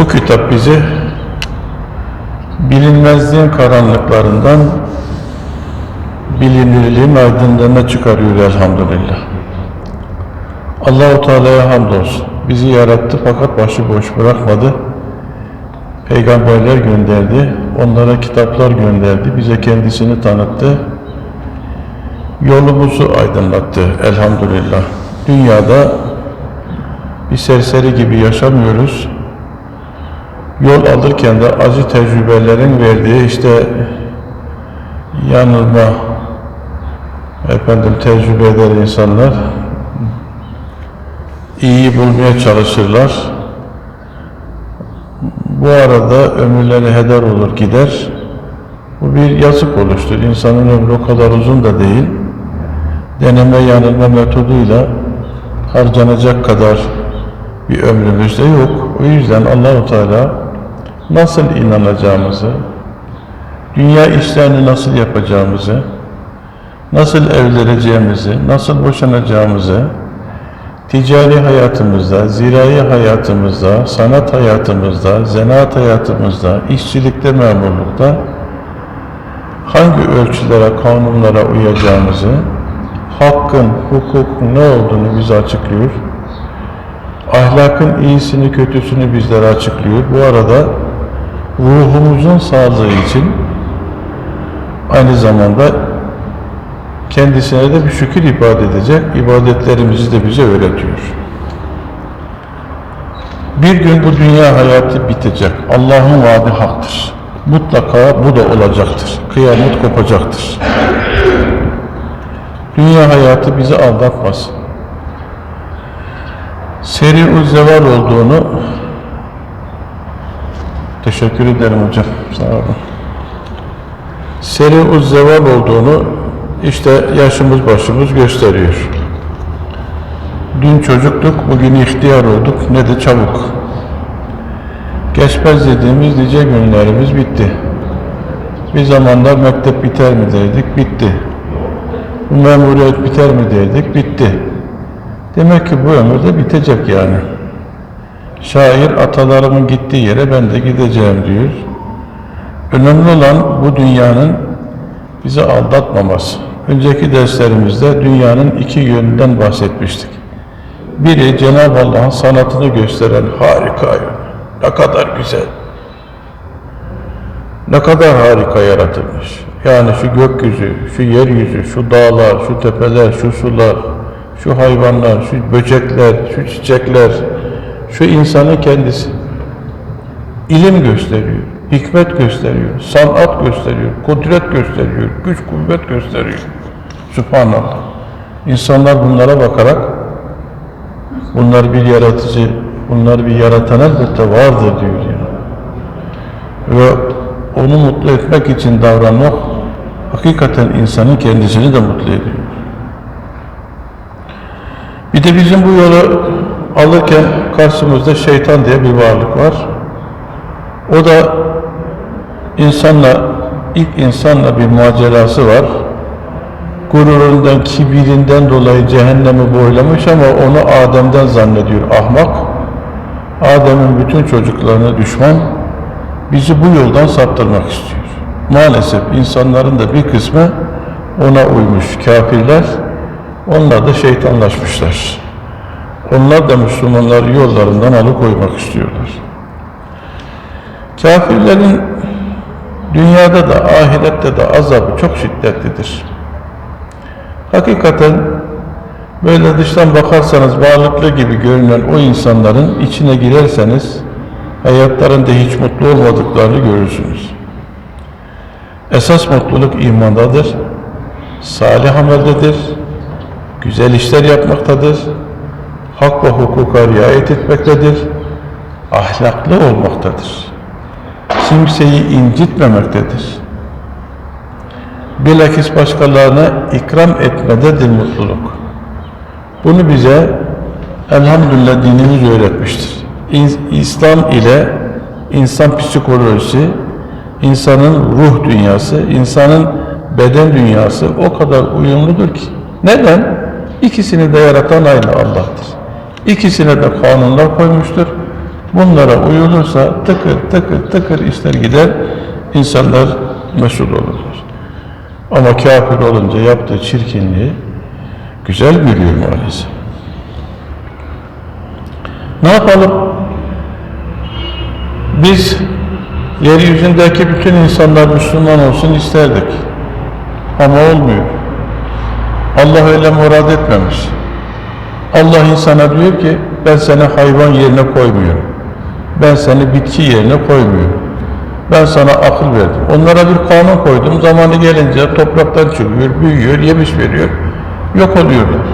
Bu kitap bizi bilinmezliğin karanlıklarından bilinirliğin aydınlığına çıkarıyor elhamdülillah. Allahu Teala'ya hamdolsun. Bizi yarattı fakat başıboş bırakmadı. Peygamberler gönderdi, onlara kitaplar gönderdi, bize kendisini tanıttı. Yolumuzu aydınlattı elhamdülillah. Dünyada bir serseri gibi yaşamıyoruz. Yol alırken de acı tecrübelerin verdiği işte yanılma efendim tecrübe eder insanlar iyi bulmaya çalışırlar. Bu arada ömürleri heder olur gider. Bu bir yazık oluştur. İnsanın ömrü o kadar uzun da değil. Deneme yanılma metoduyla harcanacak kadar bir ömrümüz de yok. O yüzden Allahu Teala nasıl inanacağımızı, dünya işlerini nasıl yapacağımızı, nasıl evleneceğimizi, nasıl boşanacağımızı, ticari hayatımızda, zirai hayatımızda, sanat hayatımızda, zanaat hayatımızda, işçilikte, memurlukta hangi ölçülere, kanunlara uyacağımızı, hakkın, hukukun ne olduğunu bize açıklıyor. Ahlakın iyisini, kötüsünü bizlere açıklıyor. Bu arada ruhumuzun sağlığı için aynı zamanda kendisine de bir şükür ibadet edecek, ibadetlerimizi de bize öğretiyor. Bir gün bu dünya hayatı bitecek. Allah'ın vaadi haktır. Mutlaka bu da olacaktır. Kıyamet kopacaktır. Dünya hayatı bizi aldatmasın. Seri zeval olduğunu teşekkür ederim hocam. Sağ olun. Seri zeval olduğunu işte yaşımız başımız gösteriyor. Dün çocuktuk, bugün ihtiyar olduk, ne de çabuk. Geçmez dediğimiz nice günlerimiz bitti. Bir zamanlar mektep biter mi derdik, bitti. Bu memuriyet biter mi derdik, bitti. Demek ki bu ömürde bitecek yani. Şair atalarımın gittiği yere ben de gideceğim diyor. Önemli olan bu dünyanın bizi aldatmaması. Önceki derslerimizde dünyanın iki yönünden bahsetmiştik. Biri Cenab-ı Allah'ın sanatını gösteren harika yön. Ne kadar güzel. Ne kadar harika yaratılmış. Yani şu gökyüzü, şu yeryüzü, şu dağlar, şu tepeler, şu sular, şu hayvanlar, şu böcekler, şu çiçekler, şu insanın kendisi. İlim gösteriyor, hikmet gösteriyor, sanat gösteriyor, kudret gösteriyor, güç kuvvet gösteriyor. Subhanallah. İnsanlar bunlara bakarak bunlar bir yaratıcı, bunlar bir yaratan elbette vardır diyor yani. Ve onu mutlu etmek için davranmak hakikaten insanın kendisini de mutlu ediyor. Bir de bizim bu yolu alırken karşımızda şeytan diye bir varlık var. O da insanla, ilk insanla bir macerası var. Gururundan, kibirinden dolayı cehennemi boylamış ama onu Adem'den zannediyor ahmak. Adem'in bütün çocuklarına düşman, bizi bu yoldan saptırmak istiyor. Maalesef insanların da bir kısmı ona uymuş kafirler, onlar da şeytanlaşmışlar. Onlar da Müslümanları yollarından alıkoymak istiyorlar. Kafirlerin dünyada da ahirette de azabı çok şiddetlidir. Hakikaten böyle dıştan bakarsanız varlıklı gibi görünen o insanların içine girerseniz hayatlarında hiç mutlu olmadıklarını görürsünüz. Esas mutluluk imandadır, salih ameldedir, güzel işler yapmaktadır, hak ve hukuka riayet etmektedir, ahlaklı olmaktadır. Kimseyi incitmemektedir. Bilakis başkalarına ikram etmededir mutluluk. Bunu bize elhamdülillah dinimiz öğretmiştir. İslam ile insan psikolojisi, insanın ruh dünyası, insanın beden dünyası o kadar uyumludur ki. Neden? İkisini de yaratan aynı Allah'tır. İkisine de kanunlar koymuştur. Bunlara uyulursa tıkır tıkır tıkır işler gider, insanlar mesul olurlar. Ama kafir olunca yaptığı çirkinliği güzel görüyor maalesef. Ne yapalım? Biz yeryüzündeki bütün insanlar Müslüman olsun isterdik. Ama olmuyor. Allah öyle murad etmemiş. Allah insana diyor ki ben seni hayvan yerine koymuyorum. Ben seni bitki yerine koymuyorum. Ben sana akıl verdim. Onlara bir kanun koydum. Zamanı gelince topraktan çıkıyor, büyüyor, yemiş veriyor. Yok oluyorlar.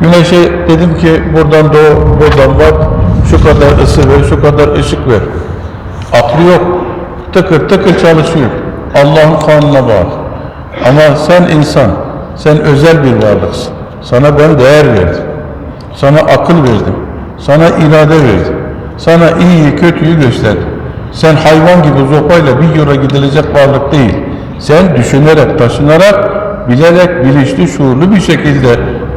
Güneşe dedim ki buradan doğu, buradan bak, şu kadar ısı ver, şu kadar ışık ver. Aklı yok. Tıkır tıkır çalışıyor. Allah'ın kanuna bağlı. Ama sen insan, sen özel bir varlıksın. Sana ben değer verdim. Sana akıl verdim. Sana irade verdim. Sana iyiyi kötüyü gösterdim. Sen hayvan gibi zopayla bir yola gidilecek varlık değil. Sen düşünerek, taşınarak, bilerek, bilinçli, şuurlu bir şekilde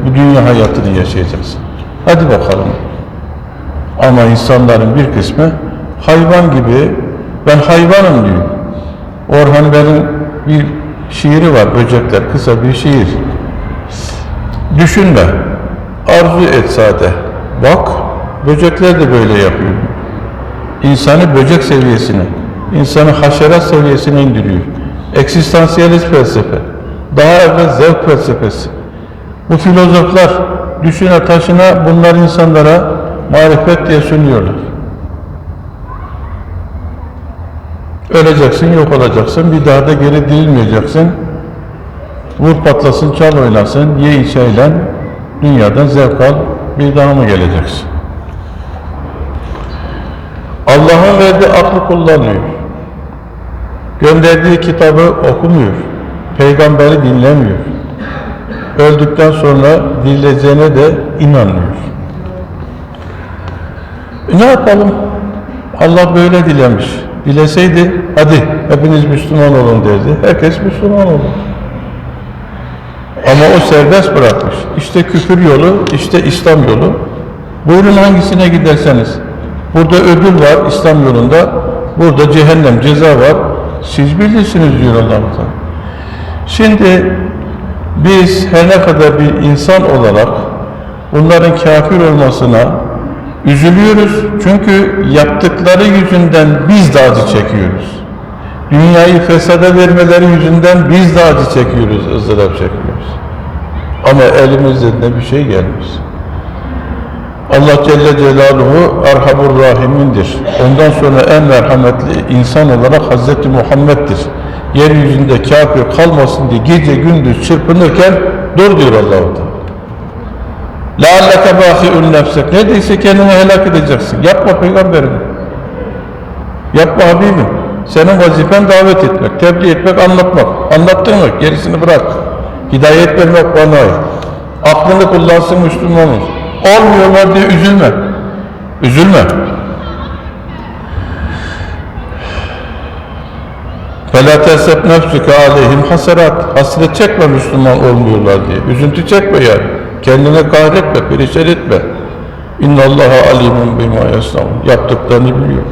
bu dünya hayatını yaşayacaksın. Hadi bakalım. Ama insanların bir kısmı hayvan gibi, ben hayvanım diyor. Orhan Bey'in bir şiiri var, Böcekler, kısa bir şiir. Düşünme, arzu et sade. Bak, böcekler de böyle yapıyor. İnsanı böcek seviyesine, insanı haşerat seviyesine indiriyor. Eksistansiyalist felsefe, daha evvel zevk felsefesi. Bu filozoflar düşüne taşına bunlar insanlara marifet diye sunuyorlar. Öleceksin, yok olacaksın, bir daha da geri dirilmeyeceksin. Vur patlasın, çal oynasın, ye iç eğlen, dünyadan zevk al, bir daha mı geleceksin? Allah'ın verdiği aklı kullanıyor. Gönderdiği kitabı okumuyor. Peygamberi dinlemiyor. Öldükten sonra dirileceğine de inanmıyor. E ne yapalım? Allah böyle dilemiş. Dileseydi hadi hepiniz Müslüman olun derdi. Herkes Müslüman olur. Ama o serbest bırakmış. İşte küfür yolu, işte İslam yolu. Buyurun hangisine giderseniz. Burada ödül var İslam yolunda. Burada cehennem, ceza var. Siz bilirsiniz diyor allah. Şimdi biz her ne kadar bir insan olarak bunların kafir olmasına üzülüyoruz. Çünkü yaptıkları yüzünden biz de acı çekiyoruz. Dünyayı fesada vermeleri yüzünden biz de acı çekiyoruz, ızdırap çekiyoruz. Ama elimizden de bir şey gelmez. Allah Celle Celaluhu Erhamur Rahimindir. Ondan sonra en merhametli insan olarak Hazreti Muhammed'dir. Yeryüzünde kafir kalmasın diye gece gündüz çırpınırken dur diyor Allah-u Teala. لَعَلَّكَ بَاخِعُنْ نَفْسَكَ Neredeyse kendini helak edeceksin. Yapma peygamberim. Yapma Habibim. Senin vazifen davet etmek, tebliğ etmek, anlatmak. Anlattın mı? Gerisini bırak. Hidayet vermek bana ait. Aklını kullansın Müslüman olsun. Olmuyorlar diye üzülme. Üzülme. فَلَا تَسَبْ نَفْسُكَ عَلَيْهِمْ haserat. Hasret çekme Müslüman olmuyorlar diye. Üzüntü çekme yani. Kendine kahretme, perişan etme. اِنَّ اللّٰهَ عَلِيمٌ بِمَا يَسْنَعُونَ Yaptıklarını biliyor.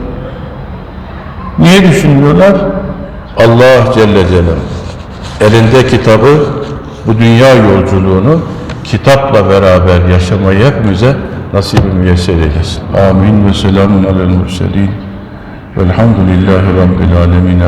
Niye düşünmüyorlar? Allah Celle Celaluhu elinde kitabı, bu dünya yolculuğunu kitapla beraber yaşamayı hepimize nasip-i müyesser eylesin. Amin ve selamun alel murselin. Velhamdülillahi Rabbil alemin.